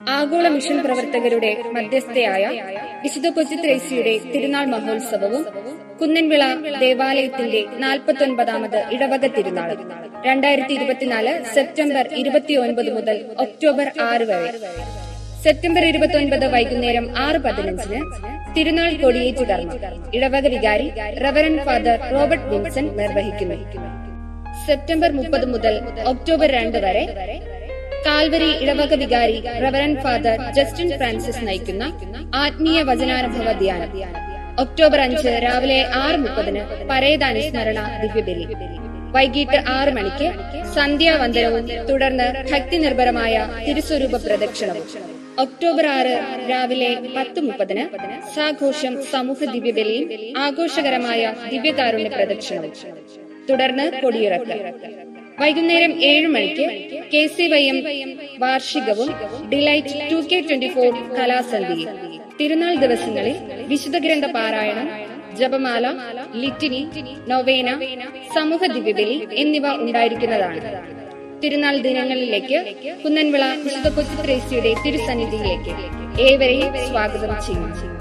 ആഗോള മിഷൻ പ്രവർത്തകരുടെ മധ്യസ്ഥയായ വിശുദ്ധ കൊച്ചുത്രേസിയുടെ തിരുനാൾ മഹോത്സവവും കുന്നൻവിള ദേവാലയത്തിന്റെ നാൽപ്പത്തൊൻപതാമത് ഇടവക തിരുനാൾ രണ്ടായിരത്തി ഇരുപത്തിനാല് സെപ്റ്റംബർ ഇരുപത്തിയൊൻപത് മുതൽ ഒക്ടോബർ ആറ് വരെ. സെപ്റ്റംബർ ഇരുപത്തിയൊൻപത് വൈകുന്നേരം ആറ് പതിനഞ്ചിന് തിരുനാൾ കൊടിയേറ്റ് കർമ്മം. ഇടവക വികാരി റവറൻ ഫാദർ റോബർട്ട് വിൻസൺ നിർവഹിക്കുന്നു. സെപ്റ്റംബർ മുപ്പത് മുതൽ ഒക്ടോബർ രണ്ട് വരെ കാൽവരി ഇടവക വികാരി റവറൻ ഫാദർ ജസ്റ്റിൻ ഫ്രാൻസിസ് നയിക്കുന്ന ആത്മീയ വചനാനുഭവ ധ്യാനം. ഒക്ടോബർ അഞ്ച് രാവിലെ ആറ് മുപ്പതിന് പരേതാനുസ്മരണ ദിവ്യബലി. വൈകിട്ട് ആറ് മണിക്ക് സന്ധ്യാവന്ദനവും തുടർന്ന് ഭക്തി നിർഭരമായ തിരുസ്വരൂപ പ്രദക്ഷിണവും. ഒക്ടോബർ ആറ് രാവിലെ പത്ത് മുപ്പതിന് സാഘോഷം സമൂഹ ദിവ്യബലിയും ആഘോഷകരമായ ദിവ്യകാരുണ്യ പ്രദക്ഷിണവും. തുടർന്ന് കൊടിയിറക്കൽ വൈകുന്നേരം ഏഴ് മണിക്ക് K C Y M വാർഷികവും delight two K twenty four കലാസന്ധിയും തിരുനാൾ ദിവസങ്ങളിൽ വിശുദ്ധ ഗ്രന്ഥ പാരായണം ജപമാല ലിറ്റിനി നൊവേന സമൂഹ ദിവ്യബലി എന്നിവ ഉണ്ടായിരിക്കുന്നതാണ്. തിരുനാൾ ദിനങ്ങളിലേക്ക് കുന്നൻവിള വിശുദ്ധ കൊച്ചുത്രേസിയുടെ തിരുസന്നിധിയിലേക്ക് ഏവരെയും സ്വാഗതം ചെയ്യുന്നു.